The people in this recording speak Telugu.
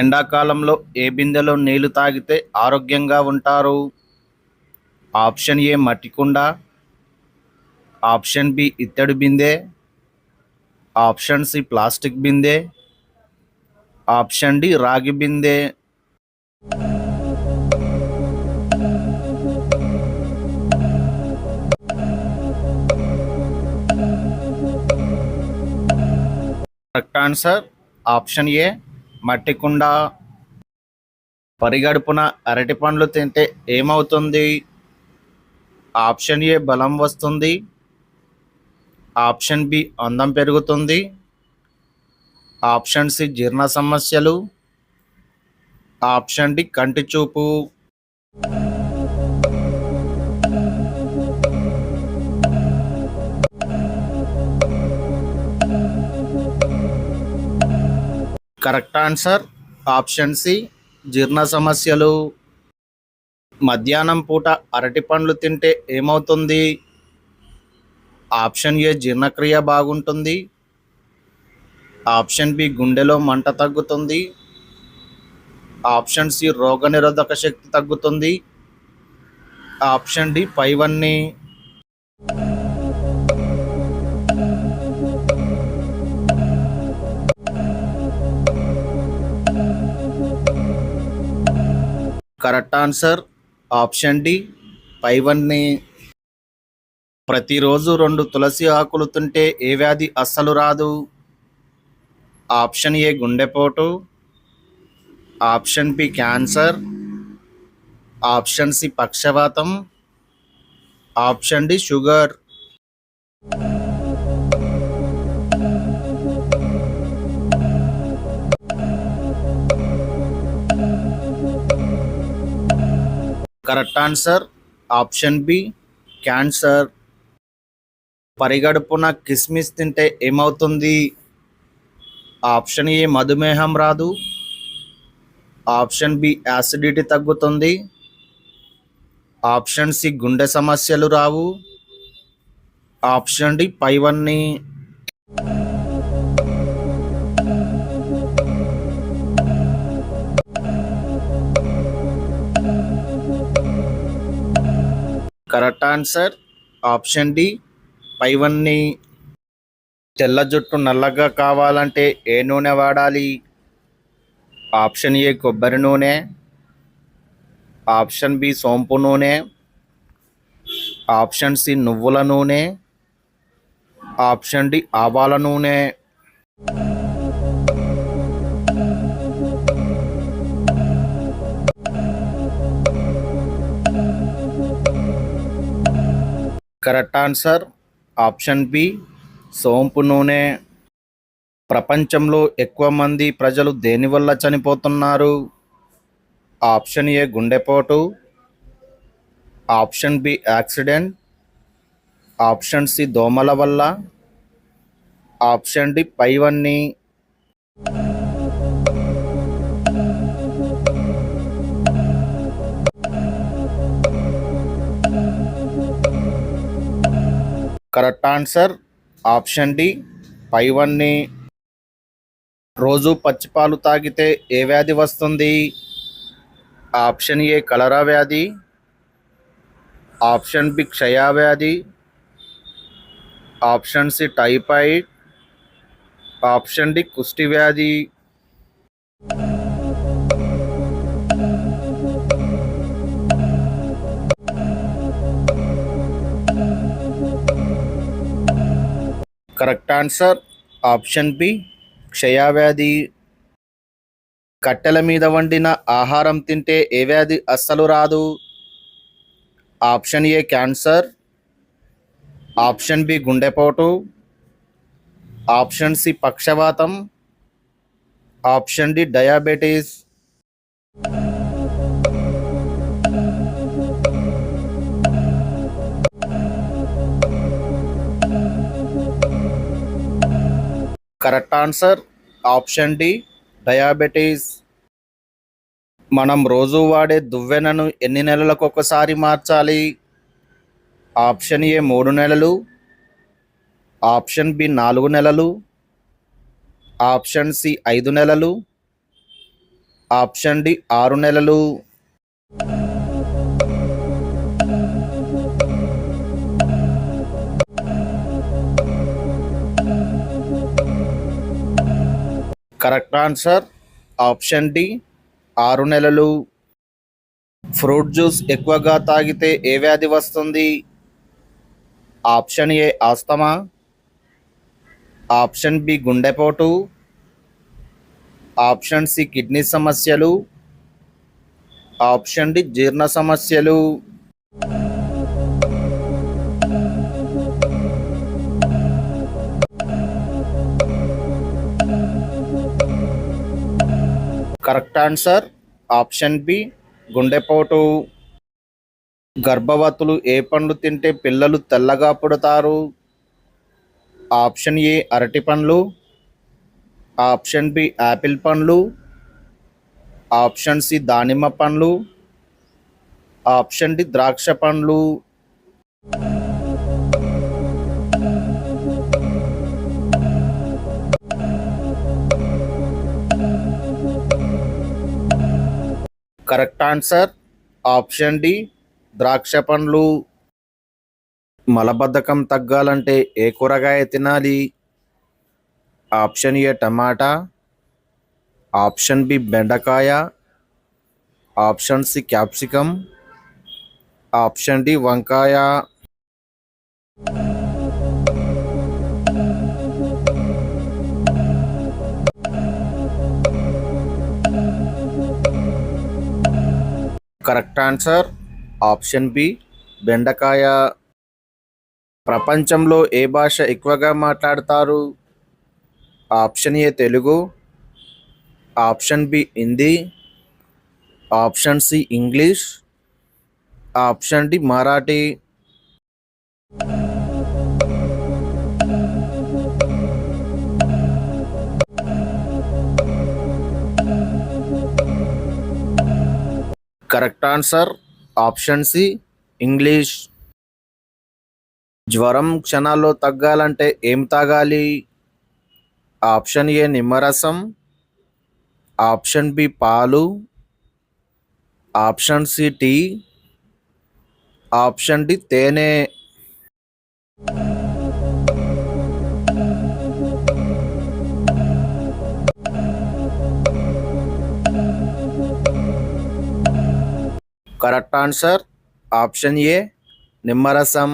ఎండాకాలంలో ఏ బిందెలో నీళ్ళు తాగితే ఆరోగ్యంగా ఉంటారు? ఆప్షన్ ఏ మట్టి కుండ ఆప్షన్ బి ఇత్తడి బిందె. ఆప్షన్ సి ప్లాస్టిక్ బిందె. ఆప్షన్ డి రాగి బిందె. కరెక్ట్ ఆన్సర్ ఆప్షన్ ఏ మట్టి కుండ పరిగడుపున అరటి పండ్లు తింటే ఏమవుతుంది? ఆప్షన్ ఏ బలం వస్తుంది. ఆప్షన్ బి అందం పెరుగుతుంది. ఆప్షన్ సి జీర్ణ సమస్యలు. ఆప్షన్ డి కంటి చూపు కరెక్ట్ ఆన్సర్. ఆప్షన్ సి జీర్ణ సమస్యలు. మధ్యాహ్నం పూట అరటి పండ్లు తింటే ఏమవుతుంది? ఆప్షన్ ఏ జీర్ణక్రియ బాగుంటుంది. ఆప్షన్ బి గుండెలో మంట తగ్గుతుంది. ఆప్షన్ సి రోగనిరోధక శక్తి తగ్గుతుంది. ఆప్షన్ డి పైవన్నీ. Correct answer. ఆప్షన్ డి పైవన్నీ. ప్రతిరోజు రెండు తులసి ఆకులు తింటే ఏ వ్యాధి అస్సలు రాదు. ఆప్షన్ ఏ గుండెపోటు. Option B cancer. Option C పక్షవాతం. Option D sugar. Correct answer. Option B cancer. పరిగడుపున కిస్మిస్ తింటే ఏమవుతుంది? ఆప్షన్ ఏ మధుమేహం రాదు. ఆప్షన్ బి యాసిడిటీ తగ్గుతుంది. ఆప్షన్ సి గుండె సమస్యలు రావు. ఆప్షన్ డి పైవన్నీ. Correct answer. ఆప్షన్ డి పైవన్నీ తెల్ల జుట్టు నల్లగా కావాలంటే ఏ నూనె వాడాలి? ఆప్షన్ ఏ కొబ్బరి నూనె. ఆప్షన్ బి సోంపు నూనె. ఆప్షన్ సి నువ్వుల నూనె. ఆప్షన్ డి ఆవాల నూనె. Correct answer. ఆప్షన్ బి సోంపు నూనె. ప్రపంచంలో ఎక్కువ మంది ప్రజలు దేనివల్ల చనిపోతున్నారు? ఆప్షన్ ఏ గుండెపోటు. Option B accident. Option C దోమల వల్ల. ఆప్షన్ డి పైవన్నీ. Correct answer option D. పైవన్నీ రోజు పచ్చిపాలు తాగితే ఏ వ్యాధి వస్తుంది? ఆప్షన్ ఏ కలరా వ్యాధి. ఆప్షన్ బి క్షయా వ్యాధి. Option C typhoid. Option D కుష్టి వ్యాధి. Correct answer. ఆప్షన్ బి క్షయవ్యాధి. కట్టెల మీద వండిన ఆహారం తింటే ఏ వ్యాధి అస్సలు రాదు. Option A cancer. Option B గుండెపోటు. ఆప్షన్ సి పక్షవాతం. Option D diabetes. Correct answer option D diabetes. మనం రోజు వాడే దువ్వెనను ఎన్ని నెలలకు ఒకసారి మార్చాలి? ఆప్షన్ ఏ మూడు నెలలు. ఆప్షన్ బి నాలుగు నెలలు. ఆప్షన్ సి ఐదు నెలలు. ఆప్షన్ డి ఆరు నెలలు. Correct answer. ఆప్షన్ డి ఆరు నెలలు. ఫ్రూట్ జ్యూస్ ఎక్కువగా తాగితే ఏ వ్యాధి వస్తుంది? Option A asthma. Option B గుండెపోటు. ఆప్షన్ సి కిడ్నీ సమస్యలు. ఆప్షన్ డి జీర్ణ సమస్యలు. కరెక్ట్ ఆన్సర్ ఆప్షన్ బి గుండెపోటు గర్భవతులు ఏ పండ్లు తింటే పిల్లలు తెల్లగా పుడతారు? ఆప్షన్ ఏ అరటి పండ్లు. ఆప్షన్ బి యాపిల్ పండ్లు. ఆప్షన్ సి దానిమ్మ పండ్లు. ఆప్షన్ డి ద్రాక్ష పండ్లు. కరెక్ట్ ఆన్సర్ ఆప్షన్ డి ద్రాక్ష పండ్లు. మలబద్ధకం తగ్గాలంటే ఏ కూరగాయ తినాలి? Option A tomato. Option B బెండకాయ. Option C capsicum option D వంకాయ. Correct answer. ఆప్షన్ బి బెండకాయ. ప్రపంచంలో ఏ భాష ఎక్కువగా మాట్లాడతారు? Option A Telugu. Option B Hindi. Option C English. Option D Marathi. Correct answer. Option C English. జ్వరం క్షణాల్లో తగ్గాలంటే ఏం తాగాలి? ఆప్షన్ ఏ నిమ్మరసం. ఆప్షన్ బి పాలు. Option C tea. Option D తేనె. కరెక్ట్ ఆన్సర్ ఆప్షన్ ఏ నిమ్మరసం